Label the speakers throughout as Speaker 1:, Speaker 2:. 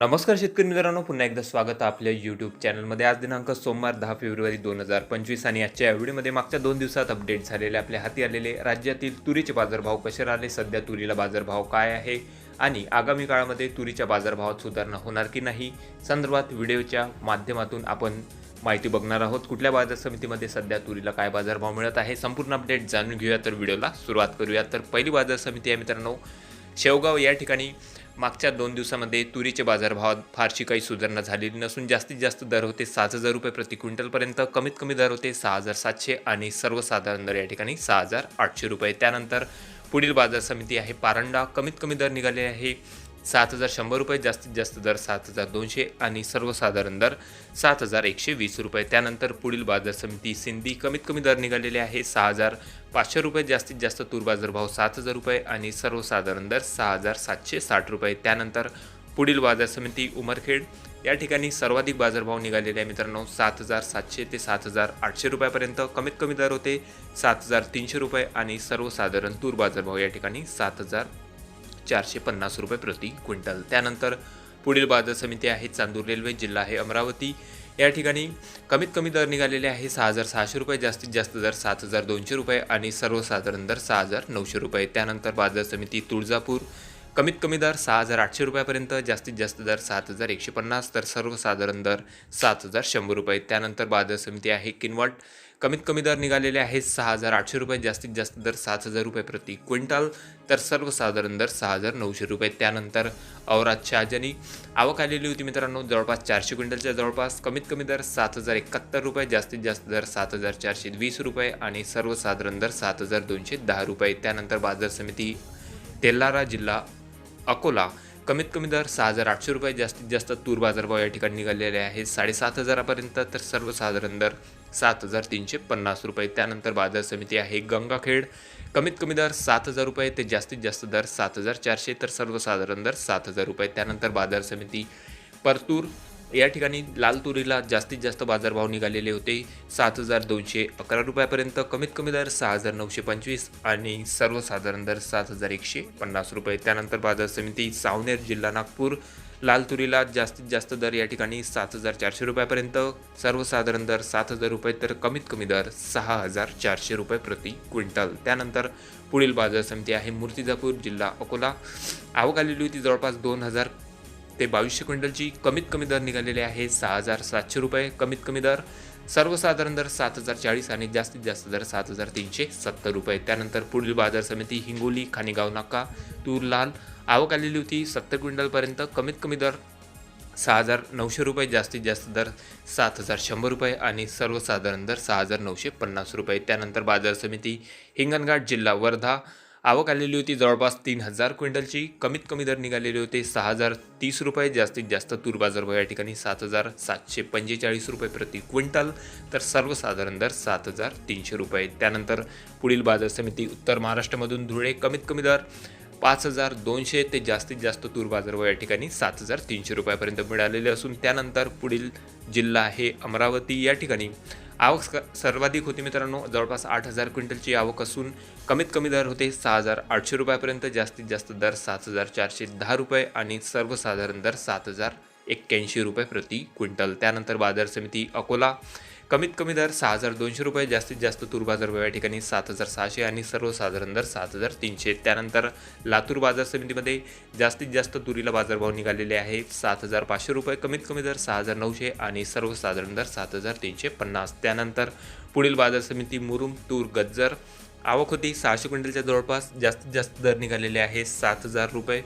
Speaker 1: नमस्कार शेतकरी मित्रांनो पुन्हा एकदा स्वागत आहे आपल्या यूट्यूब चॅनलमध्ये आज दिनांक सोमवार दहा फेब्रुवारी दोन हजार पंचवीस आणि आजच्या या व्हिडिओमध्ये मागच्या दोन दिवसात अपडेट झालेले आपल्या हाती आलेले राज्यातील तुरीचे बाजारभाव कसे राहिले सध्या तुरीला बाजारभाव काय आहे आणि आगामी काळामध्ये तुरीच्या बाजारभावात सुधारणा होणार की नाही संदर्भात व्हिडिओच्या माध्यमातून आपण माहिती बघणार आहोत. कुठल्या बाजार समितीमध्ये सध्या तुरीला काय बाजारभाव मिळत आहे संपूर्ण अपडेट जाणून घेऊया. तर व्हिडिओला सुरुवात करूया. तर पहिली बाजार समिती आहे मित्रांनो शेवगाव या ठिकाणी मागच्या दोन दिवसामध्ये तुरीचे बाजारभावात फारशी काही सुधारणा झालेली नसून जास्तीत जास्त दर होते सात हजार रुपये प्रति क्विंटलपर्यंत कमीत कमी दर होते सहा हजार सातशे आणि सर्वसाधारण दर या ठिकाणी सहा हजार आठशे रुपये. त्यानंतर पुढील बाजार समिती आहे पारंडा. कमीत कमी दर निघाले आहे सात हजार शंभर रुपये जास्तीत जास्त दर सात हजार दोनशे आणि सर्वसाधारण दर सात हजार एकशे वीस रुपये. त्यानंतर पुढील बाजार समिती सिंधी कमीत कमी दर निघालेले आहे सहा हजार पाचशे रुपये जास्तीत जास्त तूर बाजारभाव सात हजार रुपये आणि सर्वसाधारण दर सहा हजार सातशे साठ रुपये. त्यानंतर पुढील बाजार समिती उमरखेड. या ठिकाणी सर्वाधिक बाजारभाव निघालेले आहे मित्रांनो सात हजार सातशे ते सात हजार आठशे रुपयापर्यंत कमीत कमी दर होते सात हजार तीनशे रुपये आणि सर्वसाधारण तूर बाजारभाव या ठिकाणी सात हजार चारशे पन्नास रुपये प्रति क्विंटल. त्यानंतर पुढील बाजार समिती आहे चांदूर रेल्वे जिल्हा आहे अमरावती. या ठिकाणी कमीत कमी दर निघालेले आहे सहा हजार सहाशे रुपये जास्तीत जास्त दर सात हजार दोनशे रुपये आणि सर्वसाधारण दर सहा हजार नऊशे रुपये. त्यानंतर बाजार समिती तुळजापूर कमीत कमी दर सहा हजार आठशे रुपयापर्यंत जास्तीत जास्त दर सात हजार एकशे पन्नास तर सर्वसाधारण दर सात हजार शंभर रुपये. त्यानंतर बाजार समिती आहे किनवट. कमीत कमी दर निघालेले आहेत सहा हजार आठशे रुपये जास्तीत जास्त दर सात हजार रुपये प्रति क्विंटल तर सर्वसाधारण दर सहा हजार नऊशे रुपये. त्यानंतर औरात शहाजनी. आवक आलेली होती मित्रांनो जवळपास चारशे क्विंटलच्या जवळपास. कमीत कमी दर सात हजार एकाहत्तर रुपये जास्तीत जास्त दर सात हजार चारशे वीस रुपये आणि सर्वसाधारण दर सात हजार दोनशे दहा रुपये. त्यानंतर बाजार समिती तेल्लारा जिल्हा अकोला कमीत कमी दर सहा हजार आठशे रुपये जास्तीत जास्त तूर बाजारभाव या ठिकाणी निघालेले आहेत. साडेसात हजारापर्यंत तर सर्वसाधारण दर सात हजार तीनशे पन्नास रुपये. त्यानंतर बाजार समिती आहे गंगाखेड. कमीत कमी दर सात हजार रुपये ते जास्तीत जास्त दर सात हजार चारशे तर सर्वसाधारण दर सात हजार रुपये. त्यानंतर बाजार समिती परतूर या ठिकाणी लाल तुरीला जास्तीत जास्त बाजारभाव निघालेले होते. सात हजार दोनशे अकरा रुपयापर्यंत कमीत कमी दर सहा हजार नऊशे पंचवीस आणि सर्वसाधारण दर सात हजार एकशे पन्नास रुपये. त्यानंतर बाजार समिती सावनेर जिल्हा नागपूर लाल तुरीला जास्तीत जास्त दर या ठिकाणी सात हजार चारशे रुपयापर्यंत सर्वसाधारण दर सात हजार रुपये तर कमीत कमी दर सहा हजार चारशे रुपये प्रति क्विंटल. त्यानंतर पुढील बाजार समिती आहे मूर्तिजापूर जिल्हा अकोला. आवक आलेली होती जवळपास दोन हजार ते बावीसशे क्विंटलची कमीत कमी दर निघालेले आहे सहा हजार सातशे रुपये. कमीत कमी दर सर्वसाधारण दर सात हजार चाळीस आणि जास्तीत जास्त दर सात हजार तीनशे सत्तर रुपये. त्यानंतर पुढील बाजार समिती हिंगोली खानेगाव नाका तूर लाल आवक आलेली होती सत्तर क्विंटलपर्यंत. कमीत कमी दर सहा हजार नऊशे रुपये जास्तीत जास्त दर सात हजार शंभर रुपये आणि सर्वसाधारण दर सहा हजार नऊशे पन्नास रुपये. त्यानंतर बाजार समिती हिंगणघाट जिल्हा वर्धा आवक आलेली होती जवळपास तीन हजार क्विंटलची. कमीत कमी दर निघालेले होते सहा हजार तीस रुपये जास्तीत जास्त तूर बाजारभाव या ठिकाणी सात हजार सातशे पंचेचाळीस रुपये प्रति क्विंटल तर सर्वसाधारण दर सात हजार तीनशे रुपये. त्यानंतर पुढील बाजार समिती उत्तर महाराष्ट्रामधून धुळे कमीत कमी दर पाच हजार दोनशे ते जास्तीत जास्त तूर बाजारभाव या ठिकाणी सात हजार तीनशे रुपयापर्यंत मिळालेले असून त्यानंतर पुढील जिल्हा आहे अमरावती. या ठिकाणी आवक सर्वाधिक होती मित्रांनो. जवळपास आठ हजार क्विंटलची आवक असून कमीत कमी दर होते सहा हजार आठशे रुपयापर्यंत जास्तीत जास्त दर सात हजार चारशे दहा रुपये आणि सर्वसाधारण दर सात हजार एक्क्याऐंशी रुपये प्रति क्विंटल. त्यानंतर बाजार समिती अकोला कमीत कमी दर सहा हजार दोनशे रुपये जास्तीत जास्त तूर बाजार या ठिकाणी सात हजार सहाशे आणि सर्वसाधारण दर सात हजार तीनशे. त्यानंतर लातूर बाजार समितीमध्ये जास्तीत जास्त तुरीला बाजारभाव निघालेले आहे सात हजार पाचशे रुपये कमीत कमी दर सहा हजार नऊशे आणि सर्वसाधारण दर सात हजार तीनशे पन्नास. त्यानंतर पुढील बाजार समिती मुरुम तूर गज्जर आवक होती सहाशे क्विंटलच्या जवळपास जास्तीत जास्त दर निघालेले आहे सात हजार रुपये.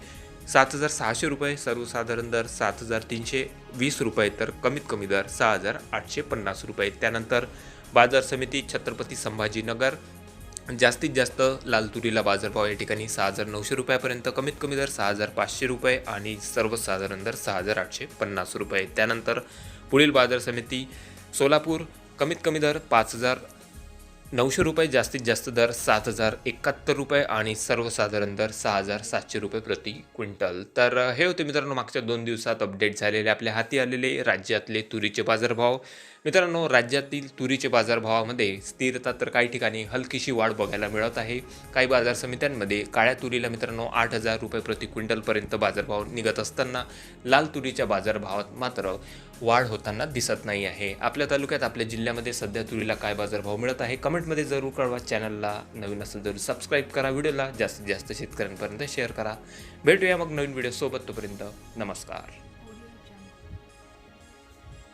Speaker 1: सात हजार सहाशे रुपये सर्वसाधारण दर सात हजार तीनशे वीस रुपये तर कमीत कमी दर सहा हजार आठशे पन्नास रुपये. त्यानंतर बाजार समिती छत्रपती संभाजीनगर जास्तीत जास्त लाल तुरीला बाजारभाव या ठिकाणी सहा हजार नऊशे रुपयापर्यंत कमीत कमी दर सहा हजार पाचशे रुपये आणि सर्वसाधारण दर सहा हजार आठशे पन्नास रुपये. त्यानंतर पुढील बाजार समिती सोलापूर कमीत कमी दर पाच हजार नऊशे रुपये जास्तीत जास्त दर सात हजार एकाहत्तर रुपये आणि सर्वसाधारण दर सहा हजार सातशे रुपये प्रति क्विंटल. तर हे होते मित्रांनो मागच्या दोन दिवसात अपडेट झालेले आपल्या हाती आलेले राज्यातले तुरीचे बाजारभाव. मित्रांनो राज्यातील तुरीचे बाजारभावामध्ये स्थिरता तर काही ठिकाणी हलकीशी वाढ बघायला मिळत आहे. काही बाजार समित्यांमध्ये काळ्या तुरीला मित्रांनो आठ हजार रुपये प्रति क्विंटलपर्यंत बाजारभाव निघत असताना लाल तुरीच्या बाजारभावात मात्र वाढ होताना दिसत नाही आहे. आपल्या तालुक्यात आपल्या जिल्ह्यामध्ये सध्या तुरीला काय बाजारभाव मिळत आहे? कमेंटमध्ये जरूर कळवा चॅनलला. नवीन असेल जरूर सबस्क्राईब करा व्हिडिओला. जास्तीत जास्त शेतकऱ्यांपर्यंत शेअर करा. भेटूया मग नवीन व्हिडिओसोबत तोपर्यंत नमस्कार.